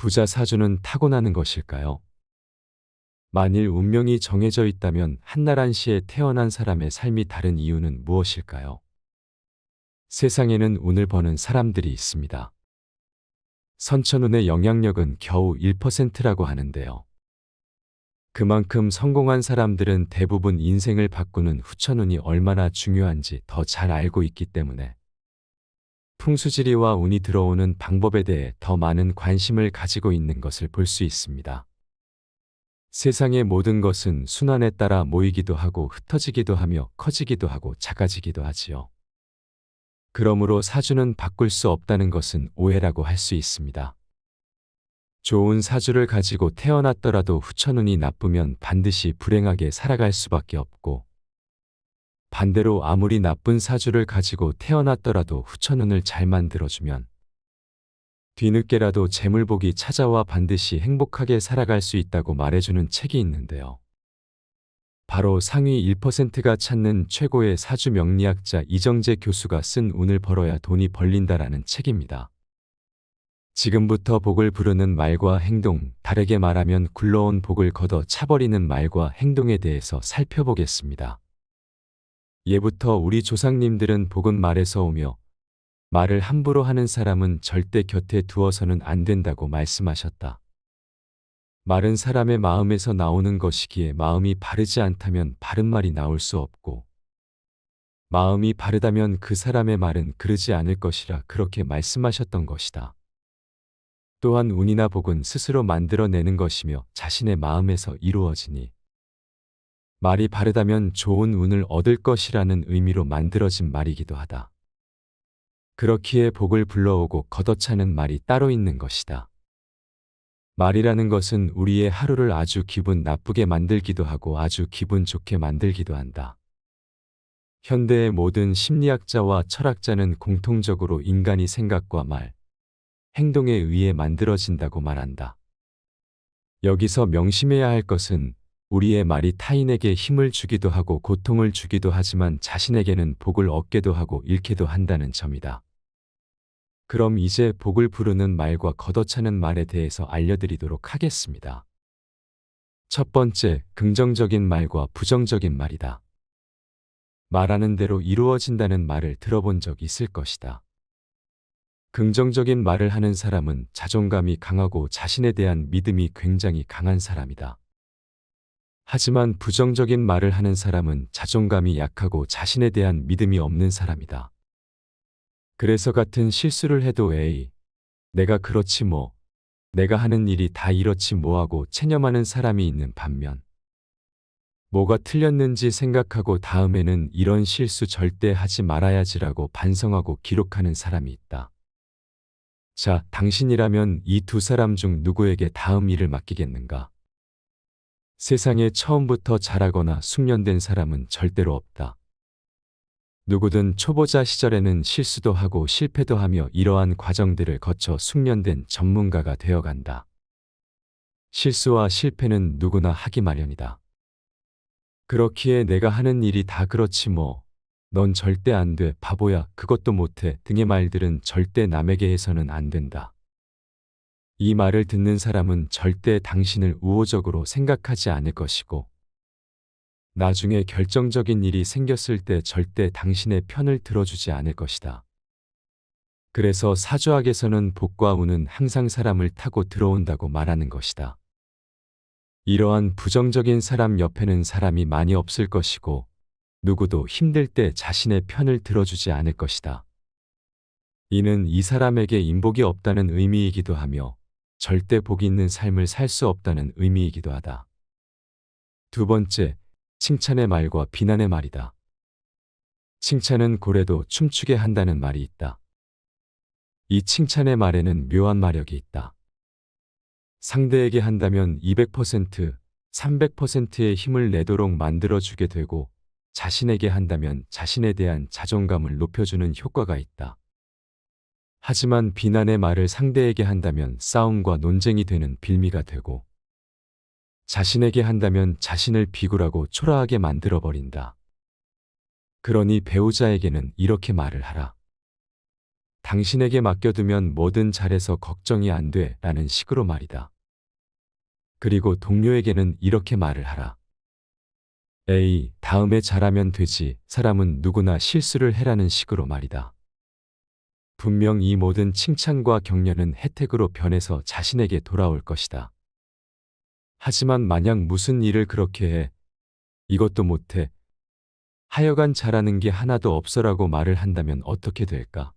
부자 사주는 타고나는 것일까요? 만일 운명이 정해져 있다면 한나란 시에 태어난 사람의 삶이 다른 이유는 무엇일까요? 세상에는 운을 버는 사람들이 있습니다. 선천운의 영향력은 겨우 1%라고 하는데요. 그만큼 성공한 사람들은 대부분 인생을 바꾸는 후천운이 얼마나 중요한지 더 잘 알고 있기 때문에 풍수지리와 운이 들어오는 방법에 대해 더 많은 관심을 가지고 있는 것을 볼 수 있습니다. 세상의 모든 것은 순환에 따라 모이기도 하고 흩어지기도 하며 커지기도 하고 작아지기도 하지요. 그러므로 사주는 바꿀 수 없다는 것은 오해라고 할 수 있습니다. 좋은 사주를 가지고 태어났더라도 후천운이 나쁘면 반드시 불행하게 살아갈 수밖에 없고, 반대로 아무리 나쁜 사주를 가지고 태어났더라도 후천운을 잘 만들어주면, 뒤늦게라도 재물복이 찾아와 반드시 행복하게 살아갈 수 있다고 말해주는 책이 있는데요. 바로 상위 1%가 찾는 최고의 사주 명리학자 이정재 교수가 쓴 운을 벌어야 돈이 벌린다라는 책입니다. 지금부터 복을 부르는 말과 행동, 다르게 말하면 굴러온 복을 걷어 차버리는 말과 행동에 대해서 살펴보겠습니다. 예부터 우리 조상님들은 복은 말에서 오며 말을 함부로 하는 사람은 절대 곁에 두어서는 안 된다고 말씀하셨다. 말은 사람의 마음에서 나오는 것이기에 마음이 바르지 않다면 바른 말이 나올 수 없고, 마음이 바르다면 그 사람의 말은 그르지 않을 것이라 그렇게 말씀하셨던 것이다. 또한 운이나 복은 스스로 만들어내는 것이며 자신의 마음에서 이루어지니, 말이 바르다면 좋은 운을 얻을 것이라는 의미로 만들어진 말이기도 하다. 그렇기에 복을 불러오고 걷어차는 말이 따로 있는 것이다. 말이라는 것은 우리의 하루를 아주 기분 나쁘게 만들기도 하고 아주 기분 좋게 만들기도 한다. 현대의 모든 심리학자와 철학자는 공통적으로 인간이 생각과 말, 행동에 의해 만들어진다고 말한다. 여기서 명심해야 할 것은 우리의 말이 타인에게 힘을 주기도 하고 고통을 주기도 하지만 자신에게는 복을 얻게도 하고 잃게도 한다는 점이다. 그럼 이제 복을 부르는 말과 걷어차는 말에 대해서 알려드리도록 하겠습니다. 첫 번째, 긍정적인 말과 부정적인 말이다. 말하는 대로 이루어진다는 말을 들어본 적 있을 것이다. 긍정적인 말을 하는 사람은 자존감이 강하고 자신에 대한 믿음이 굉장히 강한 사람이다. 하지만 부정적인 말을 하는 사람은 자존감이 약하고 자신에 대한 믿음이 없는 사람이다. 그래서 같은 실수를 해도 에이, 내가 그렇지 뭐, 내가 하는 일이 다 이렇지 뭐하고 체념하는 사람이 있는 반면, 뭐가 틀렸는지 생각하고 다음에는 이런 실수 절대 하지 말아야지라고 반성하고 기록하는 사람이 있다. 자, 당신이라면 이 두 사람 중 누구에게 다음 일을 맡기겠는가? 세상에 처음부터 잘하거나 숙련된 사람은 절대로 없다. 누구든 초보자 시절에는 실수도 하고 실패도 하며 이러한 과정들을 거쳐 숙련된 전문가가 되어간다. 실수와 실패는 누구나 하기 마련이다. 그렇기에 내가 하는 일이 다 그렇지 뭐, 넌 절대 안 돼, 바보야, 그것도 못해 등의 말들은 절대 남에게 해서는 안 된다. 이 말을 듣는 사람은 절대 당신을 우호적으로 생각하지 않을 것이고, 나중에 결정적인 일이 생겼을 때 절대 당신의 편을 들어주지 않을 것이다. 그래서 사주학에서는 복과 운은 항상 사람을 타고 들어온다고 말하는 것이다. 이러한 부정적인 사람 옆에는 사람이 많이 없을 것이고, 누구도 힘들 때 자신의 편을 들어주지 않을 것이다. 이는 이 사람에게 인복이 없다는 의미이기도 하며, 절대 복이 있는 삶을 살 수 없다는 의미이기도 하다. 두 번째, 칭찬의 말과 비난의 말이다. 칭찬은 고래도 춤추게 한다는 말이 있다. 이 칭찬의 말에는 묘한 마력이 있다. 상대에게 한다면 200%, 300%의 힘을 내도록 만들어주게 되고 자신에게 한다면 자신에 대한 자존감을 높여주는 효과가 있다. 하지만 비난의 말을 상대에게 한다면 싸움과 논쟁이 되는 빌미가 되고 자신에게 한다면 자신을 비굴하고 초라하게 만들어버린다. 그러니 배우자에게는 이렇게 말을 하라. 당신에게 맡겨두면 뭐든 잘해서 걱정이 안 돼. 라는 식으로 말이다. 그리고 동료에게는 이렇게 말을 하라. 에이, 다음에 잘하면 되지. 사람은 누구나 실수를 해라는 식으로 말이다. 분명 이 모든 칭찬과 격려는 혜택으로 변해서 자신에게 돌아올 것이다. 하지만 만약 무슨 일을 그렇게 해, 이것도 못해, 하여간 잘하는 게 하나도 없어라고 말을 한다면 어떻게 될까?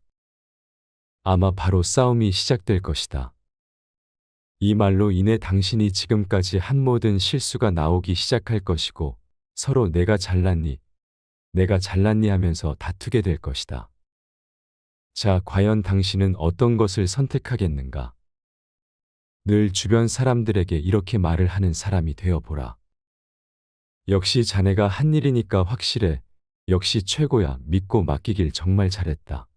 아마 바로 싸움이 시작될 것이다. 이 말로 인해 당신이 지금까지 한 모든 실수가 나오기 시작할 것이고 서로 내가 잘났니, 내가 잘났니 하면서 다투게 될 것이다. 자, 과연 당신은 어떤 것을 선택하겠는가? 늘 주변 사람들에게 이렇게 말을 하는 사람이 되어 보라. 역시 자네가 한 일이니까 확실해. 역시 최고야. 믿고 맡기길 정말 잘했다.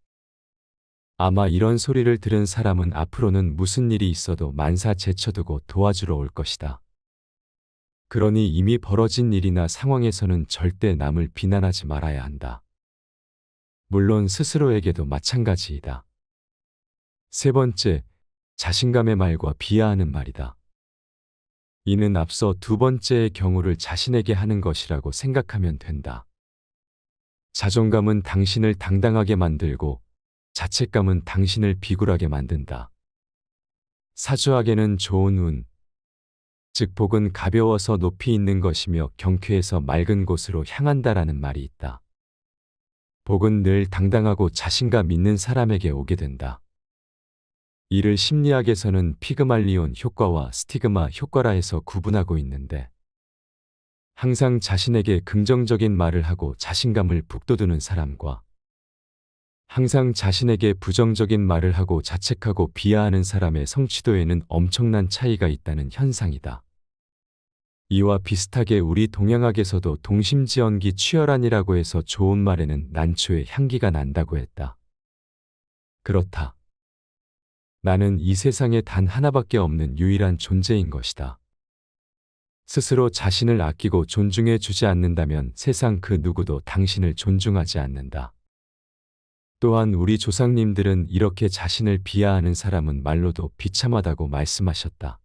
아마 이런 소리를 들은 사람은 앞으로는 무슨 일이 있어도 만사 제쳐두고 도와주러 올 것이다. 그러니 이미 벌어진 일이나 상황에서는 절대 남을 비난하지 말아야 한다. 물론 스스로에게도 마찬가지이다. 세 번째, 자신감의 말과 비하하는 말이다. 이는 앞서 두 번째의 경우를 자신에게 하는 것이라고 생각하면 된다. 자존감은 당신을 당당하게 만들고 자책감은 당신을 비굴하게 만든다. 사주학에는 좋은 운, 즉 복은 가벼워서 높이 있는 것이며 경쾌해서 맑은 곳으로 향한다라는 말이 있다. 복은 늘 당당하고 자신감 있는 사람에게 오게 된다. 이를 심리학에서는 피그말리온 효과와 스티그마 효과라 해서 구분하고 있는데 항상 자신에게 긍정적인 말을 하고 자신감을 북돋우는 사람과 항상 자신에게 부정적인 말을 하고 자책하고 비하하는 사람의 성취도에는 엄청난 차이가 있다는 현상이다. 이와 비슷하게 우리 동양학에서도 동심지연기 취혈안이라고 해서 좋은 말에는 난초의 향기가 난다고 했다. 그렇다. 나는 이 세상에 단 하나밖에 없는 유일한 존재인 것이다. 스스로 자신을 아끼고 존중해 주지 않는다면 세상 그 누구도 당신을 존중하지 않는다. 또한 우리 조상님들은 이렇게 자신을 비하하는 사람은 말로도 비참하다고 말씀하셨다.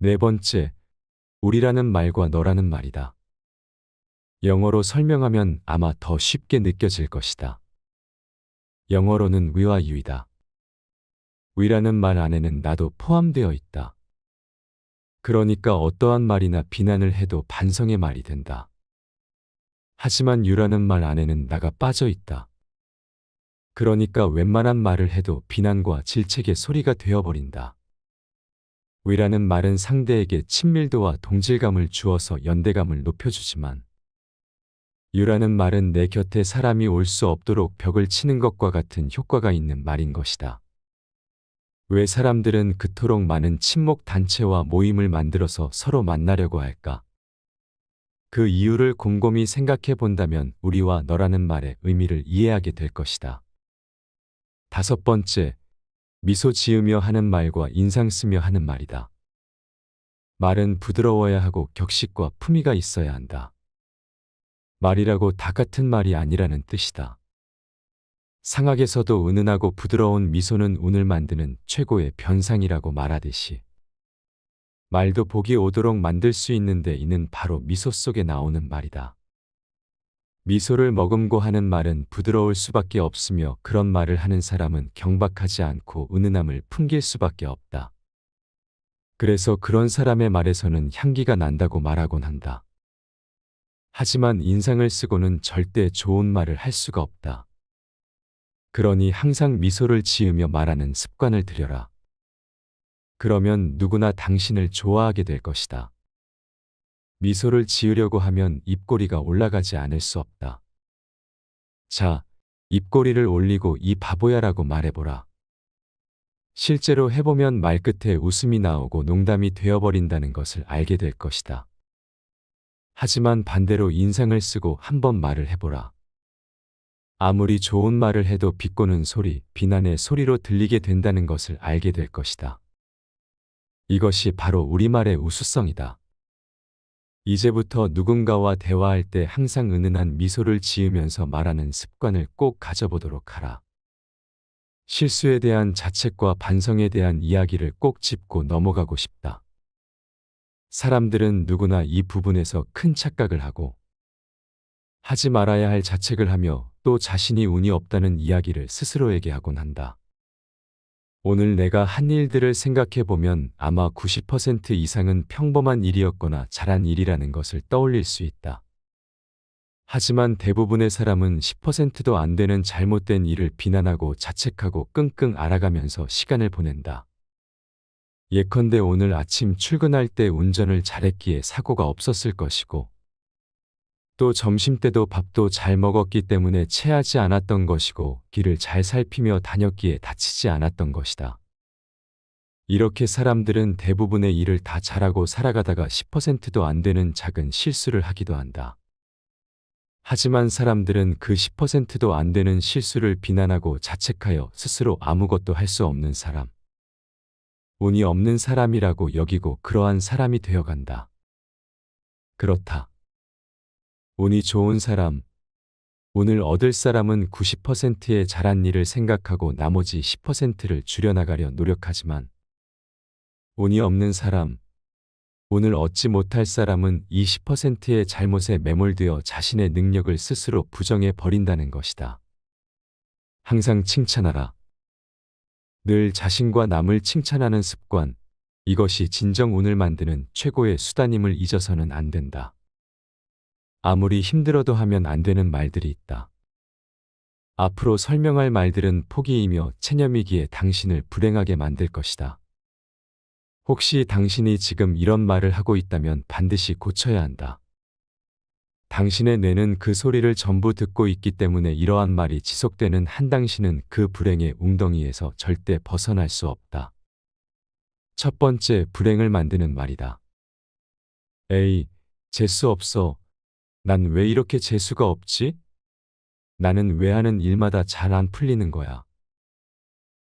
네 번째, 우리라는 말과 너라는 말이다. 영어로 설명하면 아마 더 쉽게 느껴질 것이다. 영어로는 위와 유이다. 위라는 말 안에는 나도 포함되어 있다. 그러니까 어떠한 말이나 비난을 해도 반성의 말이 된다. 하지만 유라는 말 안에는 나가 빠져 있다. 그러니까 웬만한 말을 해도 비난과 질책의 소리가 되어버린다. 위라는 말은 상대에게 친밀도와 동질감을 주어서 연대감을 높여주지만 유라는 말은 내 곁에 사람이 올 수 없도록 벽을 치는 것과 같은 효과가 있는 말인 것이다. 왜 사람들은 그토록 많은 친목 단체와 모임을 만들어서 서로 만나려고 할까? 그 이유를 곰곰이 생각해 본다면 우리와 너라는 말의 의미를 이해하게 될 것이다. 다섯 번째, 미소 지으며 하는 말과 인상 쓰며 하는 말이다. 말은 부드러워야 하고 격식과 품위가 있어야 한다. 말이라고 다 같은 말이 아니라는 뜻이다. 상학에서도 은은하고 부드러운 미소는 운을 만드는 최고의 변상이라고 말하듯이 말도 복이 오도록 만들 수 있는데 이는 바로 미소 속에 나오는 말이다. 미소를 머금고 하는 말은 부드러울 수밖에 없으며 그런 말을 하는 사람은 경박하지 않고 은은함을 풍길 수밖에 없다. 그래서 그런 사람의 말에서는 향기가 난다고 말하곤 한다. 하지만 인상을 쓰고는 절대 좋은 말을 할 수가 없다. 그러니 항상 미소를 지으며 말하는 습관을 들여라. 그러면 누구나 당신을 좋아하게 될 것이다. 미소를 지으려고 하면 입꼬리가 올라가지 않을 수 없다. 자, 입꼬리를 올리고 이 바보야라고 말해보라. 실제로 해보면 말끝에 웃음이 나오고 농담이 되어버린다는 것을 알게 될 것이다. 하지만 반대로 인상을 쓰고 한번 말을 해보라. 아무리 좋은 말을 해도 비꼬는 소리, 비난의 소리로 들리게 된다는 것을 알게 될 것이다. 이것이 바로 우리말의 우수성이다. 이제부터 누군가와 대화할 때 항상 은은한 미소를 지으면서 말하는 습관을 꼭 가져보도록 하라. 실수에 대한 자책과 반성에 대한 이야기를 꼭 짚고 넘어가고 싶다. 사람들은 누구나 이 부분에서 큰 착각을 하고 하지 말아야 할 자책을 하며 또 자신이 운이 없다는 이야기를 스스로에게 하곤 한다. 오늘 내가 한 일들을 생각해 보면 아마 90% 이상은 평범한 일이었거나 잘한 일이라는 것을 떠올릴 수 있다. 하지만 대부분의 사람은 10%도 안 되는 잘못된 일을 비난하고 자책하고 끙끙 앓아가면서 시간을 보낸다. 예컨대 오늘 아침 출근할 때 운전을 잘했기에 사고가 없었을 것이고, 또 점심 때도 밥도 잘 먹었기 때문에 체하지 않았던 것이고, 길을 잘 살피며 다녔기에 다치지 않았던 것이다. 이렇게 사람들은 대부분의 일을 다 잘하고 살아가다가 10%도 안 되는 작은 실수를 하기도 한다. 하지만 사람들은 그 10%도 안 되는 실수를 비난하고 자책하여 스스로 아무것도 할 수 없는 사람, 운이 없는 사람이라고 여기고 그러한 사람이 되어간다. 그렇다. 운이 좋은 사람, 운을 얻을 사람은 90%의 잘한 일을 생각하고 나머지 10%를 줄여나가려 노력하지만, 운이 없는 사람, 운을 얻지 못할 사람은 20%의 잘못에 매몰되어 자신의 능력을 스스로 부정해 버린다는 것이다. 항상 칭찬하라. 늘 자신과 남을 칭찬하는 습관, 이것이 진정 운을 만드는 최고의 수단임을 잊어서는 안 된다. 아무리 힘들어도 하면 안 되는 말들이 있다. 앞으로 설명할 말들은 포기이며 체념이기에 당신을 불행하게 만들 것이다. 혹시 당신이 지금 이런 말을 하고 있다면 반드시 고쳐야 한다. 당신의 뇌는 그 소리를 전부 듣고 있기 때문에 이러한 말이 지속되는 한 당신은 그 불행의 웅덩이에서 절대 벗어날 수 없다. 첫 번째 불행을 만드는 말이다. 에이, 재수 없어. 난 왜 이렇게 재수가 없지? 나는 왜 하는 일마다 잘 안 풀리는 거야.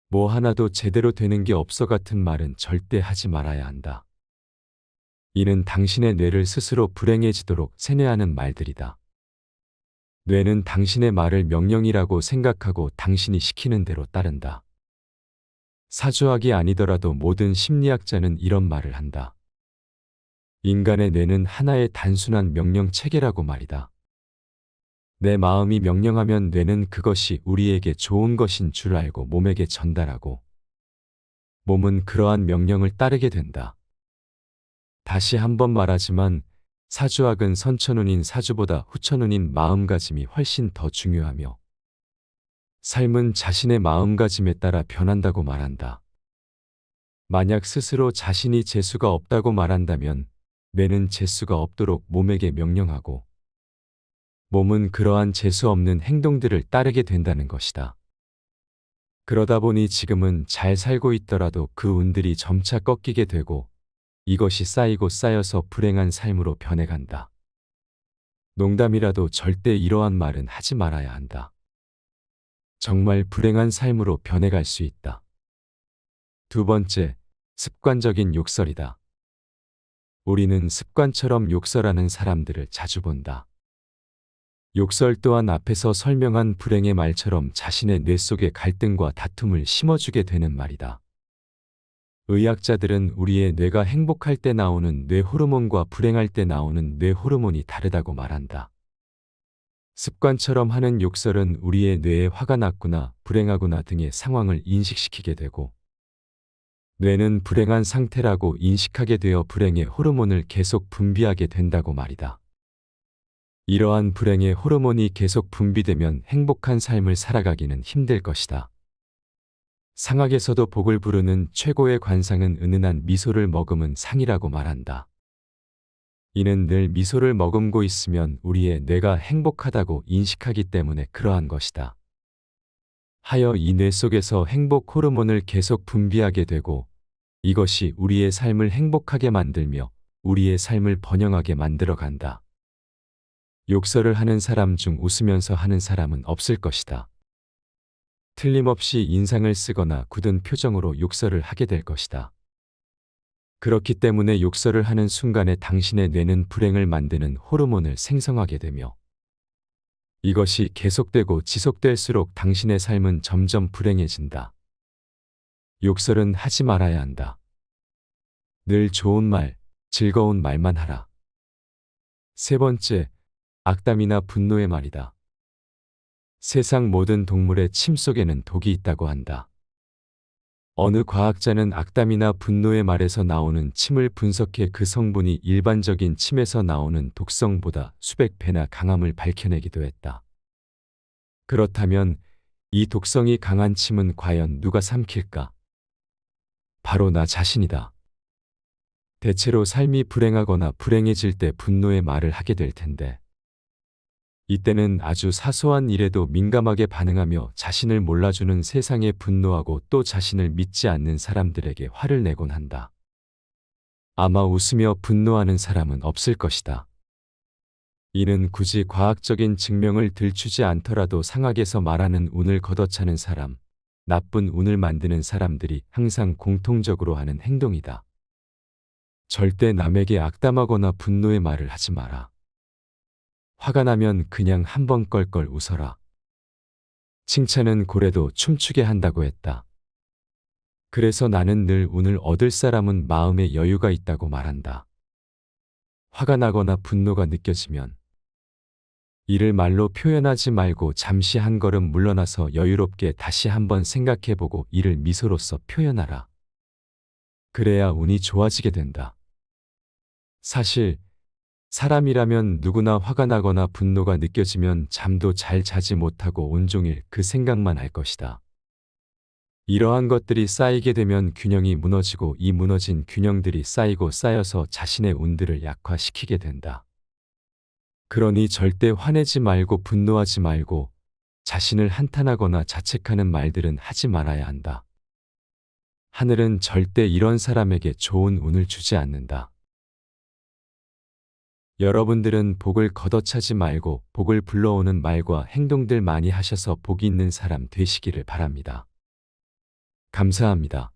뭐 하나도 제대로 되는 게 없어 같은 말은 절대 하지 말아야 한다. 이는 당신의 뇌를 스스로 불행해지도록 세뇌하는 말들이다. 뇌는 당신의 말을 명령이라고 생각하고 당신이 시키는 대로 따른다. 사주학이 아니더라도 모든 심리학자는 이런 말을 한다. 인간의 뇌는 하나의 단순한 명령 체계라고 말이다. 내 마음이 명령하면 뇌는 그것이 우리에게 좋은 것인 줄 알고 몸에게 전달하고 몸은 그러한 명령을 따르게 된다. 다시 한번 말하지만 사주학은 선천운인 사주보다 후천운인 마음가짐이 훨씬 더 중요하며 삶은 자신의 마음가짐에 따라 변한다고 말한다. 만약 스스로 자신이 재수가 없다고 말한다면 뇌는 재수가 없도록 몸에게 명령하고 몸은 그러한 재수 없는 행동들을 따르게 된다는 것이다. 그러다 보니 지금은 잘 살고 있더라도 그 운들이 점차 꺾이게 되고 이것이 쌓이고 쌓여서 불행한 삶으로 변해간다. 농담이라도 절대 이러한 말은 하지 말아야 한다. 정말 불행한 삶으로 변해갈 수 있다. 두 번째, 습관적인 욕설이다. 우리는 습관처럼 욕설하는 사람들을 자주 본다. 욕설 또한 앞에서 설명한 불행의 말처럼 자신의 뇌 속에 갈등과 다툼을 심어주게 되는 말이다. 의학자들은 우리의 뇌가 행복할 때 나오는 뇌 호르몬과 불행할 때 나오는 뇌 호르몬이 다르다고 말한다. 습관처럼 하는 욕설은 우리의 뇌에 화가 났구나, 불행하구나 등의 상황을 인식시키게 되고, 뇌는 불행한 상태라고 인식하게 되어 불행의 호르몬을 계속 분비하게 된다고 말이다. 이러한 불행의 호르몬이 계속 분비되면 행복한 삶을 살아가기는 힘들 것이다. 상학에서도 복을 부르는 최고의 관상은 은은한 미소를 머금은 상이라고 말한다. 이는 늘 미소를 머금고 있으면 우리의 뇌가 행복하다고 인식하기 때문에 그러한 것이다. 하여 이 뇌 속에서 행복 호르몬을 계속 분비하게 되고 이것이 우리의 삶을 행복하게 만들며 우리의 삶을 번영하게 만들어 간다. 욕설을 하는 사람 중 웃으면서 하는 사람은 없을 것이다. 틀림없이 인상을 쓰거나 굳은 표정으로 욕설을 하게 될 것이다. 그렇기 때문에 욕설을 하는 순간에 당신의 뇌는 불행을 만드는 호르몬을 생성하게 되며 이것이 계속되고 지속될수록 당신의 삶은 점점 불행해진다. 욕설은 하지 말아야 한다. 늘 좋은 말, 즐거운 말만 하라. 세 번째, 악담이나 분노의 말이다. 세상 모든 동물의 침 속에는 독이 있다고 한다. 어느 과학자는 악담이나 분노의 말에서 나오는 침을 분석해 그 성분이 일반적인 침에서 나오는 독성보다 수백 배나 강함을 밝혀내기도 했다. 그렇다면 이 독성이 강한 침은 과연 누가 삼킬까? 바로 나 자신이다. 대체로 삶이 불행하거나 불행해질 때 분노의 말을 하게 될 텐데. 이때는 아주 사소한 일에도 민감하게 반응하며 자신을 몰라주는 세상에 분노하고 또 자신을 믿지 않는 사람들에게 화를 내곤 한다. 아마 웃으며 분노하는 사람은 없을 것이다. 이는 굳이 과학적인 증명을 들추지 않더라도 상학에서 말하는 운을 걷어차는 사람, 나쁜 운을 만드는 사람들이 항상 공통적으로 하는 행동이다. 절대 남에게 악담하거나 분노의 말을 하지 마라. 화가 나면 그냥 한 번 껄껄 웃어라. 칭찬은 고래도 춤추게 한다고 했다. 그래서 나는 늘 운을 얻을 사람은 마음에 여유가 있다고 말한다. 화가 나거나 분노가 느껴지면 이를 말로 표현하지 말고 잠시 한 걸음 물러나서 여유롭게 다시 한번 생각해보고 이를 미소로써 표현하라. 그래야 운이 좋아지게 된다. 사실 사람이라면 누구나 화가 나거나 분노가 느껴지면 잠도 잘 자지 못하고 온종일 그 생각만 할 것이다. 이러한 것들이 쌓이게 되면 균형이 무너지고 이 무너진 균형들이 쌓이고 쌓여서 자신의 운들을 약화시키게 된다. 그러니 절대 화내지 말고 분노하지 말고 자신을 한탄하거나 자책하는 말들은 하지 말아야 한다. 하늘은 절대 이런 사람에게 좋은 운을 주지 않는다. 여러분들은 복을 걷어차지 말고 복을 불러오는 말과 행동들 많이 하셔서 복이 있는 사람 되시기를 바랍니다. 감사합니다.